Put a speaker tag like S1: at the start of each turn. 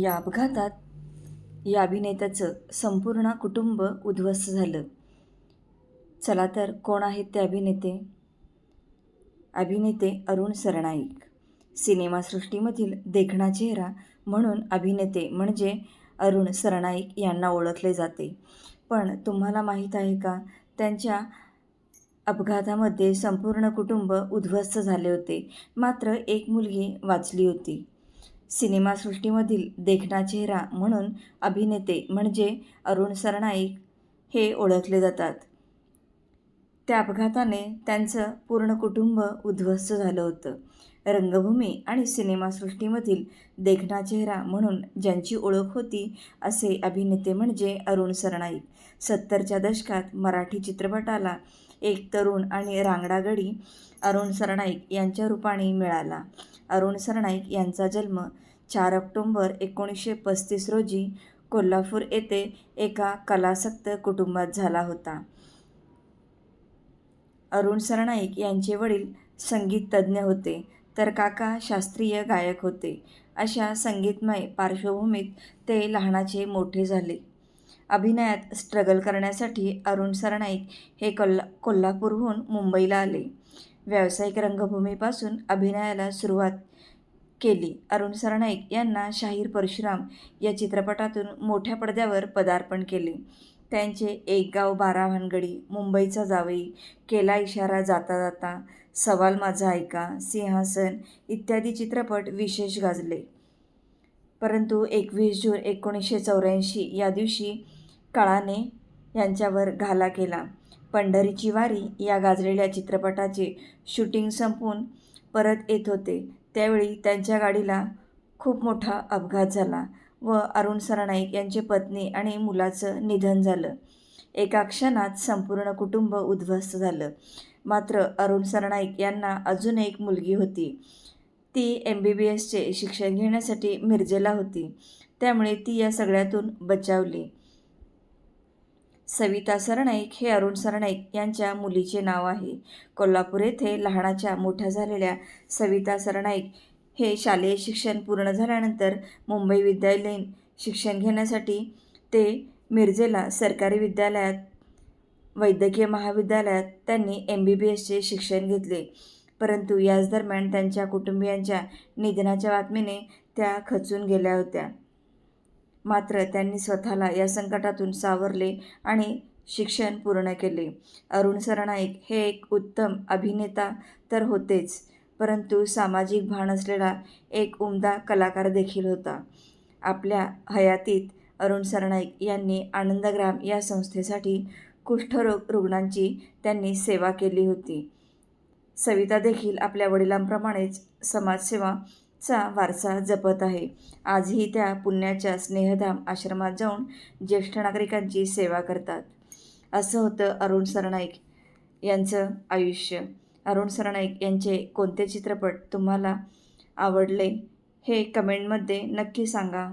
S1: या अपघातात या अभिनेत्याचं संपूर्ण कुटुंब उद्ध्वस्त झालं. चला तर कोण आहेत ते अभिनेते? अभिनेते अरुण सरनाईक. सिनेमासृष्टीमधील देखणा चेहरा म्हणून अभिनेते म्हणजे अरुण सरनाईक यांना ओळखले जाते. पण तुम्हाला माहीत आहे का? त्यांच्या अपघातामध्ये संपूर्ण कुटुंब उद्ध्वस्त झाले होते. मात्र एक मुलगी वाचली होती. सिनेमासृष्टीमधील देखणा चेहरा म्हणून अभिनेते म्हणजे अरुण सरनाईक हे ओळखले जातात. त्या अपघाताने त्यांचं पूर्ण कुटुंब उद्ध्वस्त झालं होतं. रंगभूमी आणि सिनेमासृष्टीमधील देखणा चेहरा म्हणून ज्यांची ओळख होती असे अभिनेते म्हणजे अरुण सरनाईक. सत्तरच्या दशकात मराठी चित्रपटाला एक तरुण आणि रांगडागडी अरुण सरनाईक यांच्या रूपाने मिळाला. अरुण सरनाईक यांचा जन्म चार ऑक्टोंबर एकोणीसशे पस्तीस रोजी कोल्हापूर येथे एका कलासक्त कुटुंबात झाला होता. अरुण सरनाईक यांचे वडील संगीत तज्ज्ञ होते तर काका शास्त्रीय गायक होते. अशा संगीतमय पार्श्वभूमीत ते लहानाचे मोठे झाले. अभिनयात स्ट्रगल करण्यासाठी अरुण सरनाईक हे कोल्हा कोल्हापूरहून मुंबईला आले. व्यावसायिक रंगभूमीपासून अभिनयाला सुरुवात केली. अरुण सरनाईक यांना शाहीर परशुराम या चित्रपटातून मोठ्या पडद्यावर पदार्पण केले. त्यांचे एक गाव बारा भानगडी मुंबईचा जावई केला इशारा जाता जाता सवाल माझा ऐका सिंहासन इत्यादी चित्रपट विशेष गाजले. परंतु एकवीस जून एकोणीसशे चौऱ्याऐंशी या दिवशी काळाने यांच्यावर घाला केला. पंढरीची वारी या गाजलेल्या चित्रपटाचे शूटिंग संपून परत येत होते. त्यावेळी त्यांच्या गाडीला खूप मोठा अपघात झाला व अरुण सरनाईक यांचे पत्नी आणि मुलाचं निधन झालं. एका क्षणात संपूर्ण कुटुंब उद्ध्वस्त झालं. मात्र अरुण सरनाईक यांना अजून एक मुलगी होती. ती एम बी बी एसचे शिक्षण घेण्यासाठी मिरजेला होती. त्यामुळे ती या सगळ्यातून बचावली. सविता सरनाईक हे अरुण सरनाईक यांच्या मुलीचे नाव आहे. कोल्हापूर येथे लहानाच्या मोठ्या झालेल्या सविता सरनाईक हे शालेय शिक्षण पूर्ण झाल्यानंतर मुंबई विद्यालयीन शिक्षण घेण्यासाठी ते मिरजेला सरकारी विद्यालयात वैद्यकीय महाविद्यालयात त्यांनी एम बी बी एसचे शिक्षण घेतले. परंतु याच दरम्यान त्यांच्या कुटुंबियांच्या निधनाच्या बातमीने त्या खचून गेल्या होत्या. मात्र त्यांनी स्वतःला या संकटातून सावरले आणि शिक्षण पूर्ण केले. अरुण सरनाईक हे एक उत्तम अभिनेता तर होतेच परंतु सामाजिक भान असलेला एक उमदा कलाकार देखील होता. आपल्या हयातीत अरुण सरनाईक यांनी आनंदग्राम या संस्थेसाठी कुष्ठरोग रुग्णांची त्यांनी सेवा केली होती. सविता देखील आपल्या वडिलांप्रमाणेच समाजसेवा चा वारसा जपत आहे. आजही त्या पुण्याच्या स्नेहधाम आश्रमात जाऊन ज्येष्ठ नागरिकांची सेवा करतात. असं होतं अरुण सरनाईक यांचं आयुष्य. अरुण सरनाईक यांचे कोणते चित्रपट तुम्हाला आवडले हे कमेंटमध्ये नक्की सांगा.